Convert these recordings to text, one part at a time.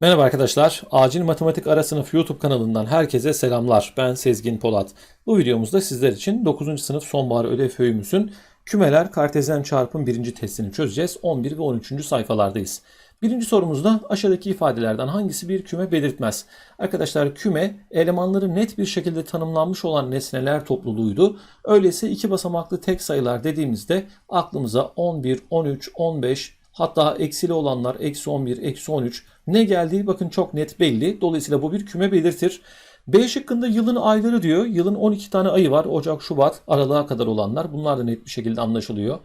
Merhaba arkadaşlar. Acil Matematik Ara Sınıf YouTube kanalından herkese selamlar. Ben Sezgin Polat. Bu videomuzda sizler için 9. sınıf sonbahar ödev öğümüzün kümeler kartezyen çarpım birinci testini çözeceğiz. 11 ve 13. sayfalardayız. Birinci sorumuzda aşağıdaki ifadelerden hangisi bir küme belirtmez? Arkadaşlar küme elemanları net bir şekilde tanımlanmış olan nesneler topluluğuydu. Öyleyse iki basamaklı tek sayılar dediğimizde aklımıza 11, 13, 15, Hatta eksili olanlar eksi 11, eksi 13 ne geldiği bakın çok net belli. Dolayısıyla bu bir küme belirtir. B şıkkında yılın ayları diyor. Yılın 12 tane ayı var. Ocak, Şubat, Aralık'a kadar olanlar. Bunlar da net bir şekilde anlaşılıyor.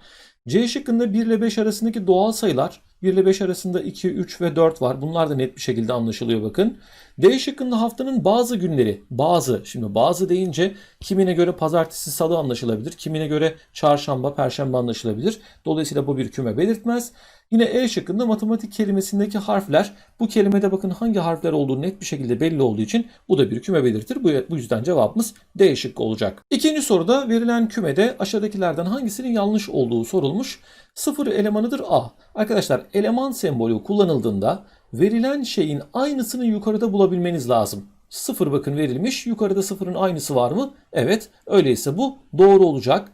C şıkkında 1 ile 5 arasındaki doğal sayılar. 1 ile 5 arasında 2, 3 ve 4 var. Bunlar da net bir şekilde anlaşılıyor bakın. D şıkkında haftanın bazı günleri, bazı, şimdi bazı deyince kimine göre pazartesi, salı anlaşılabilir. Kimine göre çarşamba, perşembe anlaşılabilir. Dolayısıyla bu bir küme belirtmez. Yine E şıkkında matematik kelimesindeki harfler bu kelimede bakın hangi harfler olduğu net bir şekilde belli olduğu için bu da bir küme belirtir. Bu, yüzden cevabımız D şıkkı olacak. İkinci soruda verilen kümede aşağıdakilerden hangisinin yanlış olduğu sorulmuş. Sıfır elemanıdır A. Arkadaşlar eleman sembolü kullanıldığında verilen şeyin aynısını yukarıda bulabilmeniz lazım. Sıfır bakın verilmiş. Yukarıda sıfırın aynısı var mı? Evet. Öyleyse bu doğru olacak.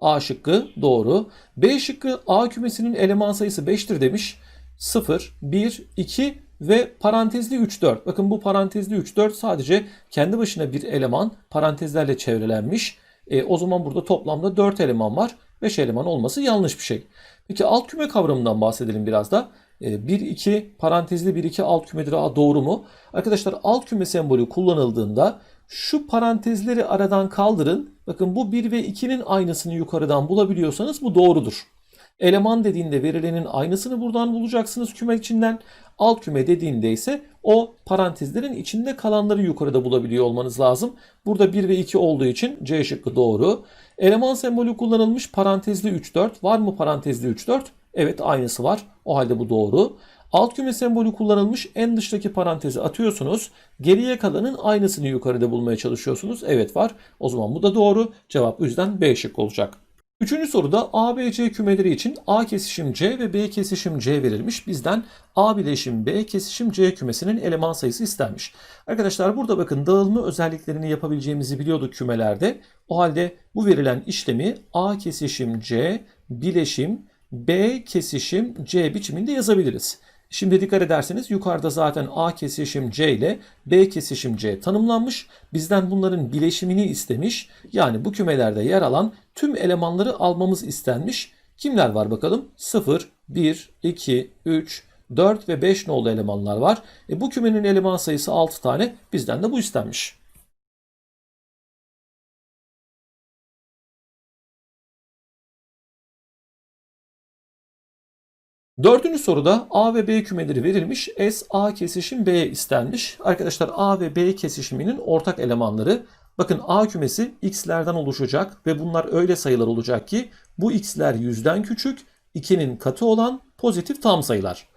A şıkkı doğru. B şıkkı A kümesinin eleman sayısı 5'tir demiş. 0, 1, 2 ve parantezli 3, 4. Bakın bu parantezli 3, 4 sadece kendi başına bir eleman parantezlerle çevrelenmiş. E, o zaman burada toplamda 4 eleman var. 5 eleman olması yanlış bir şey. Peki alt küme kavramından bahsedelim biraz da. 1, 2 parantezli 1, 2 alt kümedir A doğru mu? Arkadaşlar alt küme sembolü kullanıldığında şu parantezleri aradan kaldırın. Bakın bu 1 ve 2'nin aynısını yukarıdan bulabiliyorsanız bu doğrudur. Eleman dediğinde verilenin aynısını buradan bulacaksınız küme içinden. Alt küme dediğinde ise o parantezlerin içinde kalanları yukarıda bulabiliyor olmanız lazım. Burada 1 ve 2 olduğu için C şıkkı doğru. Eleman sembolü kullanılmış parantezli 3, 4. Var mı parantezli 3, 4? Evet aynısı var. O halde bu doğru. Alt küme sembolü kullanılmış en dıştaki parantezi atıyorsunuz. Geriye kalanın aynısını yukarıda bulmaya çalışıyorsunuz. Evet var. O zaman bu da doğru. Cevap yüzden B şık olacak. Üçüncü soruda A, B, C kümeleri için A kesişim C ve B kesişim C verilmiş. Bizden A bileşim B kesişim C kümesinin eleman sayısı istenmiş. Arkadaşlar burada bakın dağılma özelliklerini yapabileceğimizi biliyorduk kümelerde. O halde bu verilen işlemi A kesişim C bileşim B kesişim C biçiminde yazabiliriz. Şimdi dikkat ederseniz yukarıda zaten A kesişim C ile B kesişim C tanımlanmış. Bizden bunların bileşimini istemiş. Yani bu kümelerde yer alan tüm elemanları almamız istenmiş. Kimler var bakalım? 0, 1, 2, 3, 4 ve 5 nolu elemanlar var. E bu kümenin eleman sayısı 6 tane. Bizden de bu istenmiş. Dördüncü soruda A ve B kümeleri verilmiş. S, A kesişim B istenmiş. Arkadaşlar A ve B kesişiminin ortak elemanları. Bakın A kümesi x'lerden oluşacak ve bunlar öyle sayılar olacak ki bu x'ler yüzden küçük, 2'nin katı olan pozitif tam sayılar.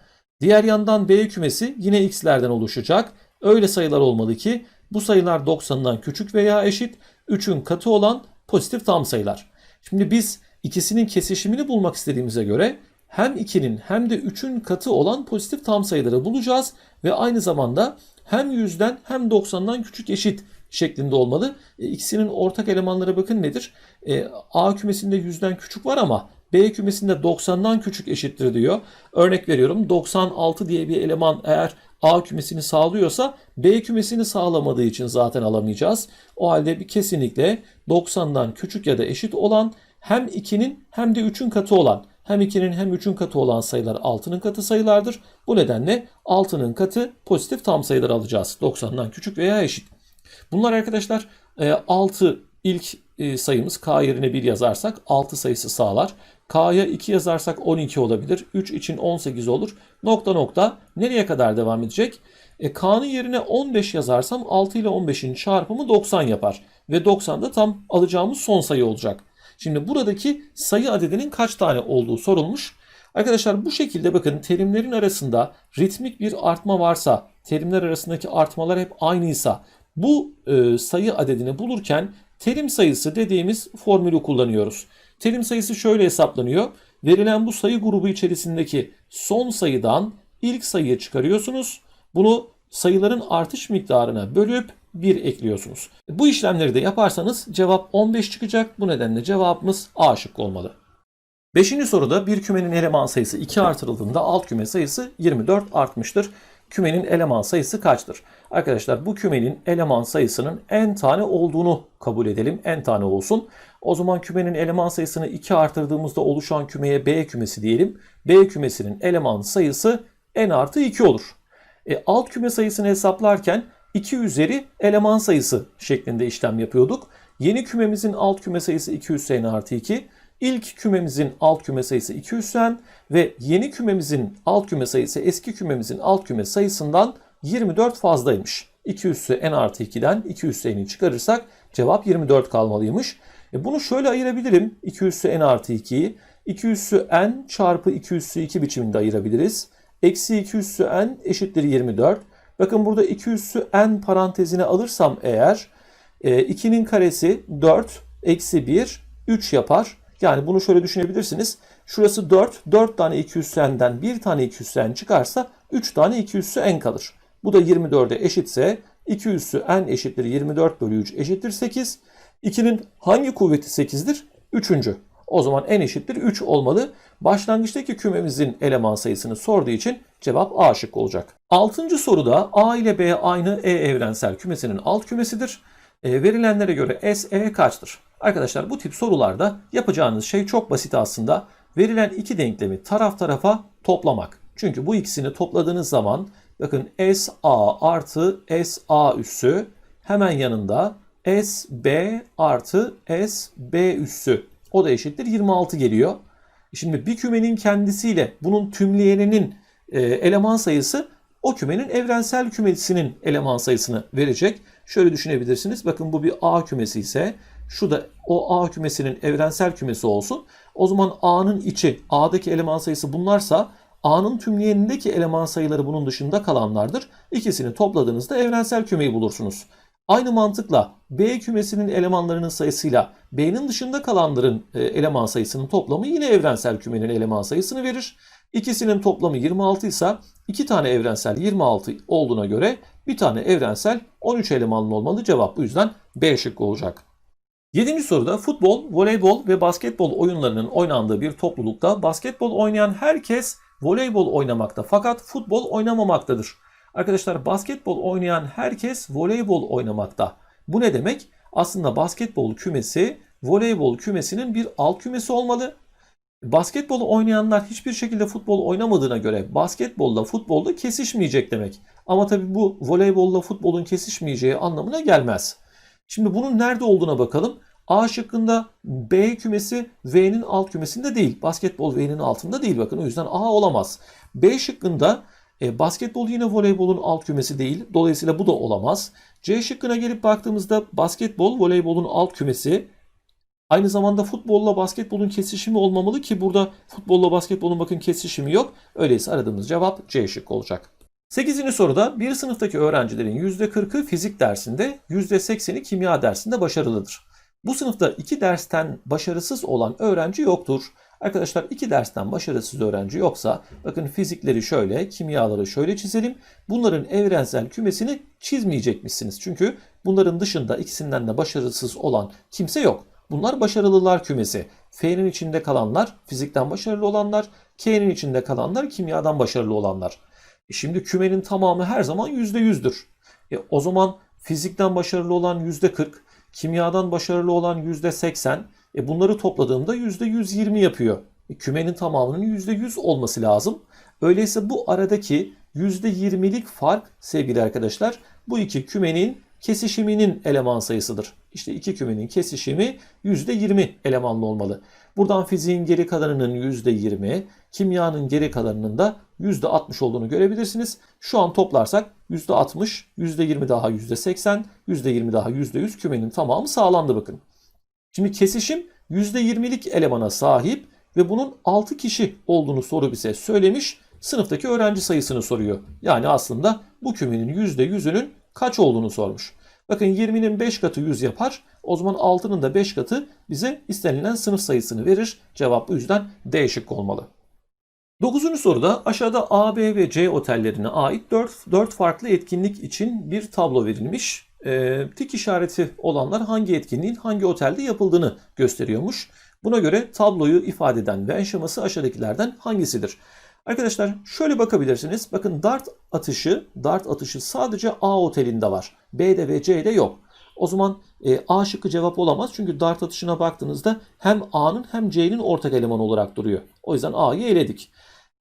Diğer yandan B kümesi yine x'lerden oluşacak. Öyle sayılar olmalı ki bu sayılar 90'dan küçük veya eşit, 3'ün katı olan pozitif tam sayılar. Şimdi biz ikisinin kesişimini bulmak istediğimize göre hem 2'nin hem de 3'ün katı olan pozitif tam sayıları bulacağız ve aynı zamanda hem 100'den hem 90'dan küçük eşit şeklinde olmalı. E, ikisinin ortak elemanları bakın nedir? E, A kümesinde 100'den küçük var ama B kümesinde 90'dan küçük eşittir diyor. Örnek veriyorum 96 diye bir eleman eğer A kümesini sağlıyorsa B kümesini sağlamadığı için zaten alamayacağız. O halde bir kesinlikle 90'dan küçük ya da eşit olan hem 2'nin hem de 3'ün katı olan hem 2'nin hem 3'ün katı olan sayılar 6'nın katı sayılardır. Bu nedenle 6'nın katı pozitif tam sayılar alacağız. 90'dan küçük veya eşit. Bunlar arkadaşlar 6 ilk e, sayımız K yerine 1 yazarsak 6 sayısı sağlar. K'ya 2 yazarsak 12 olabilir. 3 için 18 olur. Nokta nokta nereye kadar devam edecek? E, K'nın yerine 15 yazarsam 6 ile 15'in çarpımı 90 yapar. Ve 90 da tam alacağımız son sayı olacak. Şimdi buradaki sayı adedinin kaç tane olduğu sorulmuş. Arkadaşlar bu şekilde bakın terimlerin arasında ritmik bir artma varsa, terimler arasındaki artmalar hep aynıysa bu e, sayı adedini bulurken terim sayısı dediğimiz formülü kullanıyoruz. Terim sayısı şöyle hesaplanıyor. Verilen bu sayı grubu içerisindeki son sayıdan ilk sayıyı çıkarıyorsunuz. Bunu sayıların artış miktarına bölüp 1 ekliyorsunuz. Bu işlemleri de yaparsanız cevap 15 çıkacak. Bu nedenle cevabımız A şıkkı olmalı. Beşinci soruda bir kümenin eleman sayısı 2 artırıldığında alt küme sayısı 24 artmıştır. Kümenin eleman sayısı kaçtır? Arkadaşlar bu kümenin eleman sayısının n tane olduğunu kabul edelim. n tane olsun. O zaman kümenin eleman sayısını 2 artırdığımızda oluşan kümeye B kümesi diyelim. B kümesinin eleman sayısı n artı 2 olur. E, alt küme sayısını hesaplarken 2 üzeri eleman sayısı şeklinde işlem yapıyorduk. Yeni kümemizin alt küme sayısı 2 üzeri n artı 2. İlk kümemizin alt küme sayısı 2 üssen ve yeni kümemizin alt küme sayısı eski kümemizin alt küme sayısından 24 fazlaymış. 2 üssü n artı 2'den 2 üssü n'i çıkarırsak cevap 24 kalmalıymış. E bunu şöyle ayırabilirim. 2 üssü n artı 2'yi 2 üssü n çarpı 2 üssü 2 biçiminde ayırabiliriz. Eksi 2 üssü n eşittir 24. Bakın burada 2 üssü n parantezine alırsam eğer 2'nin karesi 4 eksi 1 3 yapar. Yani bunu şöyle düşünebilirsiniz. Şurası 4. 4 tane 200 n'den 1 tane 200 n çıkarsa 3 tane 200 n kalır. Bu da 24'e eşitse 2 üssü n eşittir 24 bölü 3 eşittir 8. 2'nin hangi kuvveti 8'dir? Üçüncü. O zaman n eşittir 3 olmalı. Başlangıçtaki kümemizin eleman sayısını sorduğu için cevap A şık olacak. Altıncı soruda A ile B aynı E evrensel kümesinin alt kümesidir. E, verilenlere göre S, E kaçtır? Arkadaşlar bu tip sorularda yapacağınız şey çok basit aslında. Verilen iki denklemi taraf tarafa toplamak. Çünkü bu ikisini topladığınız zaman bakın SA artı SA üssü hemen yanında SB artı SB üssü o da eşittir 26 geliyor. Şimdi bir kümenin kendisiyle bunun tümleyeninin e, eleman sayısı o kümenin evrensel kümesinin eleman sayısını verecek. Şöyle düşünebilirsiniz. Bakın bu bir A kümesi ise şu da o A kümesinin evrensel kümesi olsun. O zaman A'nın içi, A'daki eleman sayısı bunlarsa A'nın tümleyenindeki eleman sayıları bunun dışında kalanlardır. İkisini topladığınızda evrensel kümeyi bulursunuz. Aynı mantıkla B kümesinin elemanlarının sayısıyla B'nin dışında kalanların e, eleman sayısının toplamı yine evrensel kümenin eleman sayısını verir. İkisinin toplamı 26 ise iki tane evrensel 26 olduğuna göre bir tane evrensel 13 elemanlı olmalı. Cevap bu yüzden B şıkkı olacak. Yedinci soruda futbol, voleybol ve basketbol oyunlarının oynandığı bir toplulukta basketbol oynayan herkes voleybol oynamakta fakat futbol oynamamaktadır. Arkadaşlar basketbol oynayan herkes voleybol oynamakta. Bu ne demek? Aslında basketbol kümesi voleybol kümesinin bir alt kümesi olmalı. Basketbol oynayanlar hiçbir şekilde futbol oynamadığına göre basketbolla futbolda kesişmeyecek demek. Ama tabii bu voleybolla futbolun kesişmeyeceği anlamına gelmez. Şimdi bunun nerede olduğuna bakalım. A şıkkında B kümesi V'nin alt kümesinde değil. Basketbol V'nin altında değil bakın. O yüzden A olamaz. B şıkkında e, basketbol yine voleybolun alt kümesi değil. Dolayısıyla bu da olamaz. C şıkkına gelip baktığımızda basketbol voleybolun alt kümesi. Aynı zamanda futbolla basketbolun kesişimi olmamalı ki burada futbolla basketbolun bakın kesişimi yok. Öyleyse aradığımız cevap C şıkkı olacak. 8. soruda bir sınıftaki öğrencilerin %40'ı fizik dersinde, %80'i kimya dersinde başarılıdır. Bu sınıfta iki dersten başarısız olan öğrenci yoktur. Arkadaşlar iki dersten başarısız öğrenci yoksa bakın fizikleri şöyle, kimyaları şöyle çizelim. Bunların evrensel kümesini çizmeyecekmişsiniz. Çünkü bunların dışında ikisinden de başarısız olan kimse yok. Bunlar başarılılar kümesi. F'nin içinde kalanlar fizikten başarılı olanlar, K'nin içinde kalanlar kimyadan başarılı olanlar. E şimdi kümenin tamamı her zaman %100'dür. E o zaman fizikten başarılı olan %40, kimyadan başarılı olan %80, e bunları topladığımda %120 yapıyor. E kümenin tamamının %100 olması lazım. Öyleyse bu aradaki %20'lik fark sevgili arkadaşlar bu iki kümenin kesişiminin eleman sayısıdır. İşte iki kümenin kesişimi %20 elemanlı olmalı. Buradan fiziğin geri kalanının %20, kimyanın geri kalanının da %60 olduğunu görebilirsiniz. Şu an toplarsak %60, %20 daha %80, %20 daha %100 kümenin tamamı sağlandı bakın. Şimdi kesişim %20'lik elemana sahip ve bunun 6 kişi olduğunu soru bize söylemiş. Sınıftaki öğrenci sayısını soruyor. Yani aslında bu kümenin %100'ünün kaç olduğunu sormuş. Bakın 20'nin 5 katı 100 yapar. O zaman 6'nın da 5 katı bize istenilen sınıf sayısını verir. Cevap bu yüzden D şıkkı olmalı. Dokuzuncu soruda aşağıda A, B ve C otellerine ait 4, 4 farklı etkinlik için bir tablo verilmiş. Ee, tik işareti olanlar hangi etkinliğin hangi otelde yapıldığını gösteriyormuş. Buna göre tabloyu ifade eden Venn şeması aşağıdakilerden hangisidir? Arkadaşlar şöyle bakabilirsiniz. Bakın dart atışı, dart atışı sadece A otelinde var. B'de ve C'de yok. O zaman e, A şıkkı cevap olamaz. Çünkü dart atışına baktığınızda hem A'nın hem C'nin ortak eleman olarak duruyor. O yüzden A'yı eledik.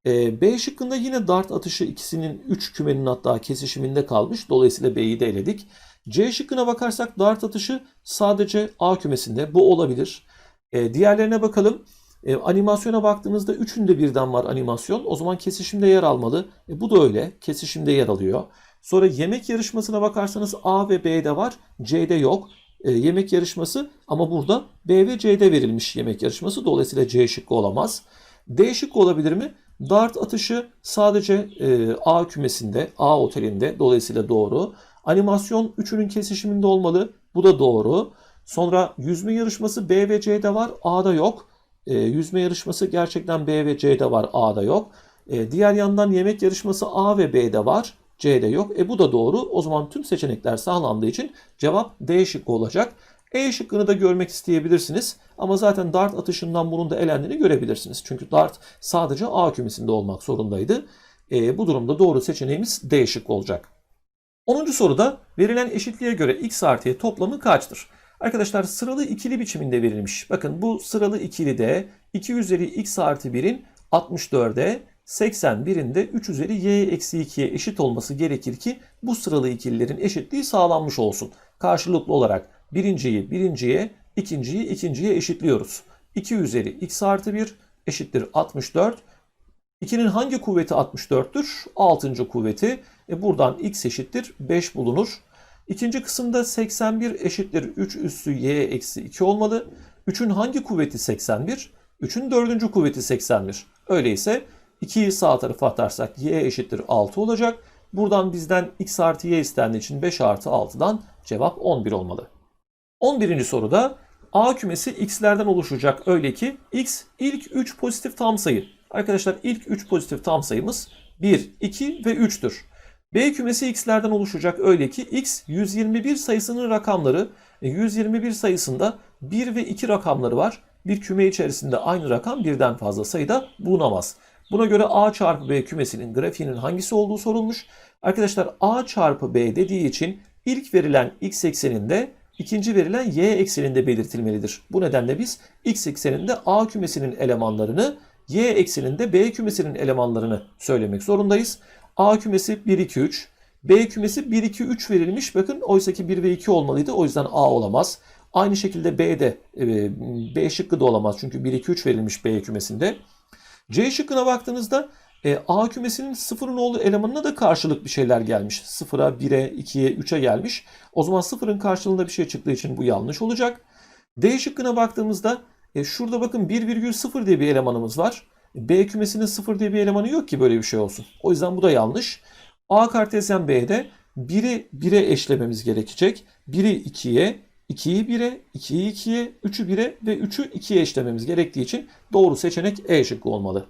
E, B şıkkında yine dart atışı ikisinin 3 kümenin hatta kesişiminde kalmış. Dolayısıyla B'yi de eledik. C şıkkına bakarsak dart atışı sadece A kümesinde. Bu olabilir. E, diğerlerine bakalım. E, animasyona baktığımızda üçünde birden var animasyon. O zaman kesişimde yer almalı. E, bu da öyle. Kesişimde yer alıyor. Sonra yemek yarışmasına bakarsanız A ve B'de var. C'de yok. E, yemek yarışması ama burada B ve C'de verilmiş yemek yarışması. Dolayısıyla C şıkkı olamaz. D şıkkı olabilir mi? Dart atışı sadece e, A kümesinde, A otelinde. Dolayısıyla doğru. Animasyon üçünün kesişiminde olmalı. Bu da doğru. Sonra yüzme yarışması B ve C'de var. A'da yok. E, yüzme yarışması gerçekten B ve C'de var. A'da yok. E, diğer yandan yemek yarışması A ve B'de var. C'de yok. E bu da doğru. O zaman tüm seçenekler sağlandığı için cevap D şıkkı olacak. E şıkkını da görmek isteyebilirsiniz. Ama zaten dart atışından bunun da elendiğini görebilirsiniz. Çünkü dart sadece A kümesinde olmak zorundaydı. E, bu durumda doğru seçeneğimiz D şıkkı olacak. 10. soruda verilen eşitliğe göre x artı y toplamı kaçtır? Arkadaşlar sıralı ikili biçiminde verilmiş. Bakın bu sıralı ikili de 2 üzeri x artı 1'in 64'e 81'inde 3 üzeri y eksi 2'ye eşit olması gerekir ki bu sıralı ikililerin eşitliği sağlanmış olsun. Karşılıklı olarak birinciyi birinciye, ikinciyi ikinciye eşitliyoruz. 2 üzeri x artı 1 eşittir 64. 2'nin hangi kuvveti 64'tür? 6. kuvveti. E buradan x eşittir 5 bulunur. İkinci kısımda 81 eşittir 3 üssü y eksi 2 olmalı. 3'ün hangi kuvveti 81? 3'ün dördüncü kuvveti 81. Öyleyse 2'yi sağ tarafa atarsak y eşittir 6 olacak. Buradan bizden x artı y istendiği için 5 artı 6'dan cevap 11 olmalı. 11. soruda A kümesi x'lerden oluşacak öyle ki x ilk 3 pozitif tam sayı. Arkadaşlar ilk 3 pozitif tam sayımız 1, 2 ve 3'tür. B kümesi x'lerden oluşacak öyle ki x 121 sayısının rakamları 121 sayısında 1 ve 2 rakamları var. Bir küme içerisinde aynı rakam birden fazla sayıda bulunamaz. Buna göre A çarpı B kümesinin grafiğinin hangisi olduğu sorulmuş. Arkadaşlar A çarpı B dediği için ilk verilen x ekseninde ikinci verilen y ekseninde belirtilmelidir. Bu nedenle biz x ekseninde A kümesinin elemanlarını y ekseninde B kümesinin elemanlarını söylemek zorundayız. A kümesi 1, 2, 3. B kümesi 1, 2, 3 verilmiş. Bakın oysaki 1 ve 2 olmalıydı. O yüzden A olamaz. Aynı şekilde B'de e, B şıkkı da olamaz. Çünkü 1, 2, 3 verilmiş B kümesinde. C şıkkına baktığınızda e, A kümesinin sıfırın olduğu elemanına da karşılık bir şeyler gelmiş. Sıfıra, 1'e, 2'ye, 3'e gelmiş. O zaman sıfırın karşılığında bir şey çıktığı için bu yanlış olacak. D şıkkına baktığımızda e, şurada bakın 1,0 diye bir elemanımız var. B kümesinin 0 diye bir elemanı yok ki böyle bir şey olsun. O yüzden bu da yanlış. A kartezyen B'de 1'i 1'e eşlememiz gerekecek. 1'i 2'ye, 2'yi 1'e, 2'yi 2'ye, 3'ü 1'e ve 3'ü 2'ye eşlememiz gerektiği için doğru seçenek E şıkkı olmalı.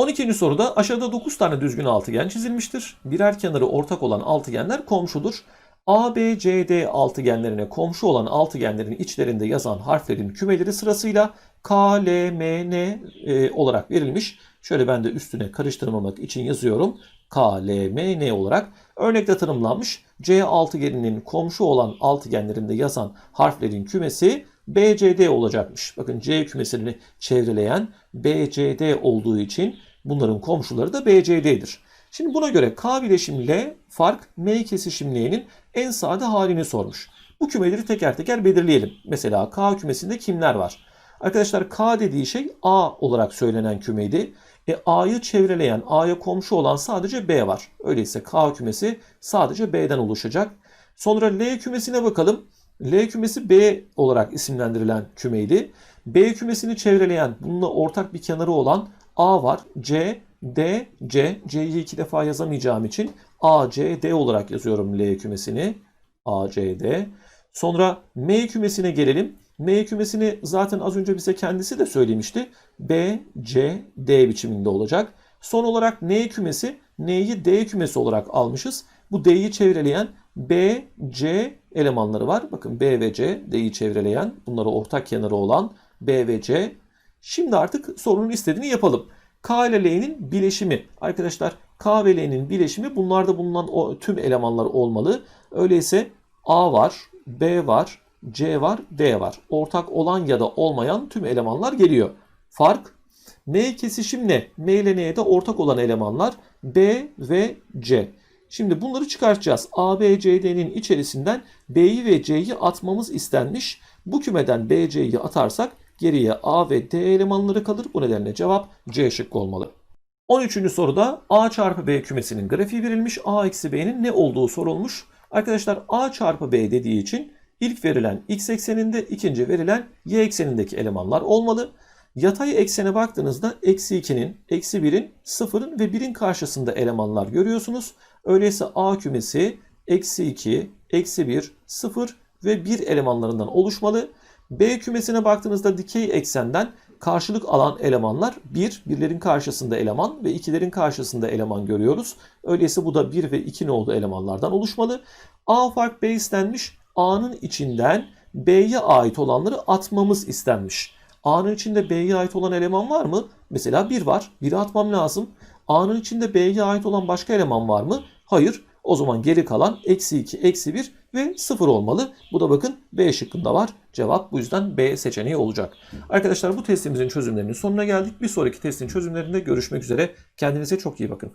12. soruda aşağıda 9 tane düzgün altıgen çizilmiştir. Birer kenarı ortak olan altıgenler komşudur. A, B, C, D altıgenlerine komşu olan altıgenlerin içlerinde yazan harflerin kümeleri sırasıyla K, L, M, N e, olarak verilmiş. Şöyle ben de üstüne karıştırmamak için yazıyorum. K, L, M, N olarak örnekte tanımlanmış. C altıgeninin komşu olan altıgenlerinde yazan harflerin kümesi BCD olacakmış. Bakın C kümesini çevreleyen BCD olduğu için bunların komşuları da BCD'dir. Şimdi buna göre K bileşim fark M kesişim en sade halini sormuş. Bu kümeleri teker teker belirleyelim. Mesela K kümesinde kimler var? Arkadaşlar K dediği şey A olarak söylenen kümeydi. E, A'yı çevreleyen, A'ya komşu olan sadece B var. Öyleyse K kümesi sadece B'den oluşacak. Sonra L kümesine bakalım. L kümesi B olarak isimlendirilen kümeydi. B kümesini çevreleyen, bununla ortak bir kenarı olan A var. C, D, C. C'yi iki defa yazamayacağım için A, C, D olarak yazıyorum L kümesini. A, C, D. Sonra M kümesine gelelim. M kümesini zaten az önce bize kendisi de söylemişti. B, C, D biçiminde olacak. Son olarak N kümesi, N'yi D kümesi olarak almışız. Bu D'yi çevreleyen B, C elemanları var. Bakın B ve C, D'yi çevreleyen, bunlara ortak kenarı olan B ve C. Şimdi artık sorunun istediğini yapalım. K ile L'nin bileşimi. Arkadaşlar K ve L'nin bileşimi bunlarda bulunan o tüm elemanlar olmalı. Öyleyse A var, B var, C var, D var. Ortak olan ya da olmayan tüm elemanlar geliyor. Fark M kesişimle M ile N'ye de ortak olan elemanlar B ve C. Şimdi bunları çıkartacağız. A, B, C, D'nin içerisinden B'yi ve C'yi atmamız istenmiş. Bu kümeden B, C'yi atarsak geriye A ve D elemanları kalır. Bu nedenle cevap C şıkkı olmalı. 13. soruda A çarpı B kümesinin grafiği verilmiş. A eksi B'nin ne olduğu sorulmuş. Arkadaşlar A çarpı B dediği için ilk verilen x ekseninde ikinci verilen y eksenindeki elemanlar olmalı. Yatay eksene baktığınızda eksi 2'nin, eksi 1'in, 0'ın ve 1'in karşısında elemanlar görüyorsunuz. Öyleyse A kümesi eksi 2, eksi 1, 0 ve 1 elemanlarından oluşmalı. B kümesine baktığınızda dikey eksenden karşılık alan elemanlar 1, birlerin karşısında eleman ve 2'lerin karşısında eleman görüyoruz. Öyleyse bu da 1 ve 2 nolu elemanlardan oluşmalı. A fark B istenmiş. A'nın içinden B'ye ait olanları atmamız istenmiş. A'nın içinde B'ye ait olan eleman var mı? Mesela 1 var. 1'i atmam lazım. A'nın içinde B'ye ait olan başka eleman var mı? Hayır. O zaman geri kalan eksi 2, eksi 1 ve 0 olmalı. Bu da bakın B şıkkında var. Cevap bu yüzden B seçeneği olacak. Arkadaşlar bu testimizin çözümlerinin sonuna geldik. Bir sonraki testin çözümlerinde görüşmek üzere. Kendinize çok iyi bakın.